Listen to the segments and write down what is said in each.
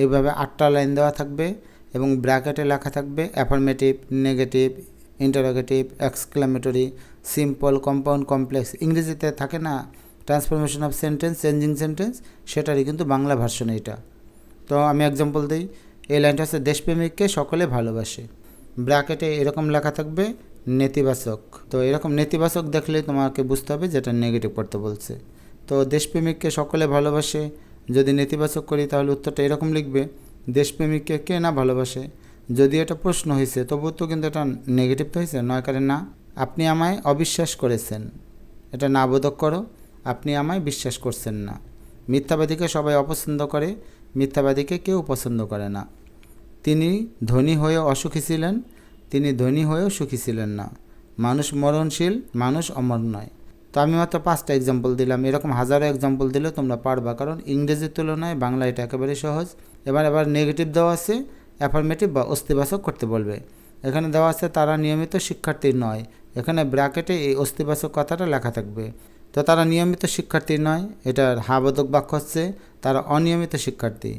এইভাবে আটটা লাইন দেওয়া থাকবে এবং ব্র্যাকেটে লেখা থাকবে affirmative negative interrogative exclamatory simple compound complex ইংরেজিতে থাকে না transformation of sentence changing sentence সেটারই কিন্তু বাংলা ভার্সন এটা তো আমি এক্সাম্পল দিই, এই লাইনটা হচ্ছে দেশপ্রেমিককে সকলে ভালোবাসে। ব্র্যাকেটে এরকম লেখা থাকবে, নেতিবাচক। তো এরকম নেতিবাচক দেখলে তোমাকে বুঝতে হবে যেটা নেগেটিভ করতে বলছে। তো দেশপ্রেমিককে সকলে ভালোবাসে যদি নেতিবাচক করি, তাহলে উত্তরটা এরকম লিখবে, দেশপ্রেমিককে কে না ভালোবাসে? যদি এটা প্রশ্ন হয়েছে তবুও তো কিন্তু এটা নেগেটিভ তো হয়েছে নয় কারণ না, আপনি আমায় অবিশ্বাস করেছেন। এটা না বোধক করো, আপনি আমায় বিশ্বাস করছেন না। মিথ্যাবাদীকে সবাই অপছন্দ করে, মিথ্যাবাদীকে কেউ পছন্দ করে না। তিনি ধনী হয়েও অসুখী ছিলেন, তিনি ধনী হয়েও সুখী ছিলেন না। মানুষ মরণশীল, মানুষ অমর নয়। তো আমি মাত্র পাঁচটা এক্সাম্পল দিলাম। এরকম হাজারো এক্সাম্পল দিলে তোমরা পারবা। কারণ ইংরেজির তুলনায় বাংলা এটা একেবারে সহজ। এবার এবার নেগেটিভ দেওয়া আছে অ্যাফার্মেটিভ বা অস্তিবাচক করতে বলবে। এখানে দেওয়া আছে, তারা নিয়মিত শিক্ষার্থী নয়। এখানে ব্র্যাকেটে এই অস্তিবাচক কথাটা লেখা থাকবে। তো তারা নিয়মিত শিক্ষার্থী নয়, এটার হাবোধক বাক্য হচ্ছে, তারা অনিয়মিত শিক্ষার্থী।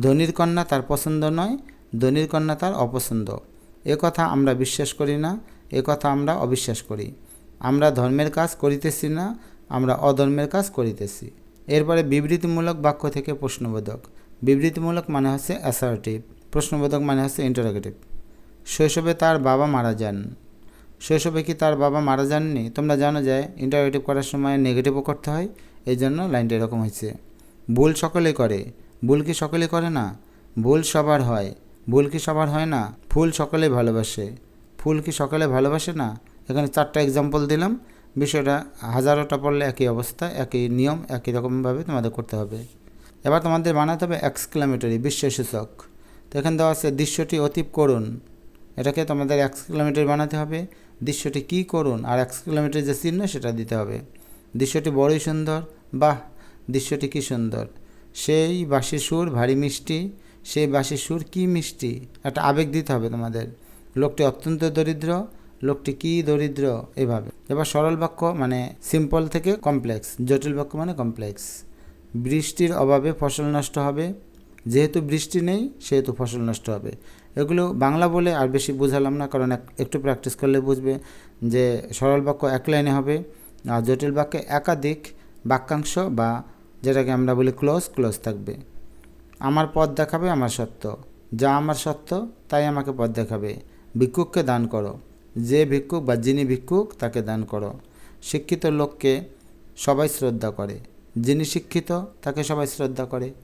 ধনির কন্যা তার পছন্দ নয়, ধনির কন্যা তার অপছন্দ। এ কথা আমরা বিশ্বাস করি না, এ কথা আমরা অবিশ্বাস করি। আমরা ধর্মের কাজ করিতেছি না, আমরা অধর্মের কাজ করিতেছি। এরপরে বিবৃতিমূলক বাক্য থেকে প্রশ্নবোধক। বিবৃতিমূলক মানে হচ্ছে অ্যাসার্টিভ প্রশ্নবোধক মানে হচ্ছে ইন্টারোগেটিভ শৈশবে তার বাবা মারা যান। শৈশবে কি তার বাবা মারা যাননি? তোমরা জানো যে ইন্টারোগেটিভ করার সময় নেগেটিভও করতে হয় এই জন্য লাইনটা এরকম হয়েছে। ভুল সকলে করে, ভুল কি সকলে করে না? ভুল সবার হয়, ভুল কি সবার হয় না? ফুল সকলে ভালোবাসে, ফুল কি সকলে ভালোবাসে না? এখানে চারটা এক্সাম্পল দিলাম। বিষয়টা হাজারোটা পড়লে একই অবস্থা, একই নিয়ম, একই রকমভাবে তোমাদের করতে হবে। এবার তোমাদের বানাতে হবে এক্সক্লামেটরি বিশ্বসূচক। তো এখানে দেওয়া আছে, দৃশ্যটি অতীব করুন। এটাকে তোমাদের এক্সক্লামেটরি বানাতে হবে। দৃশ্যটি কী করুন আর এক্সক্লামেটরি যে চিহ্ন, সেটা দিতে হবে। দৃশ্যটি বড়ই সুন্দর, বাহ, দৃশ্যটি কি সুন্দর। সেই বাঁশির সুর ভারী মিষ্টি, সেই বাঁশির সুর কী মিষ্টি, একটা আবেগ দিতে হবে তোমাদের। লোকটি অত্যন্ত দরিদ্র লোকটি কী দরিদ্র এভাবে? এবার সরল বাক্য মানে সিম্পল থেকে কমপ্লেক্স জটিল বাক্য মানে কমপ্লেক্স বৃষ্টির অভাবে ফসল নষ্ট হবে। যেহেতু বৃষ্টি নেই, সেহেতু ফসল নষ্ট হবে। এগুলো বাংলা বলে আর বেশি বুঝালাম না, কারণ একটু প্র্যাকটিস করলে বুঝবে যে সরল বাক্য এক লাইনে হবে আর জটিল বাক্যে একাধিক বাক্যাংশ বা যেটাকে আমরা বলি ক্লোজ ক্লোজ থাকবে। আমার পথ দেখাবে আমার সত্য। যা আমার সত্য, তাই আমাকে পথ দেখাবে। ভিক্ষুককে দান করো। যে ভিক্ষুক বা যিনি ভিক্ষুক তাকে দান করো। শিক্ষিত লোককে সবাই শ্রদ্ধা করে। যিনি শিক্ষিত তাকে সবাই শ্রদ্ধা করে।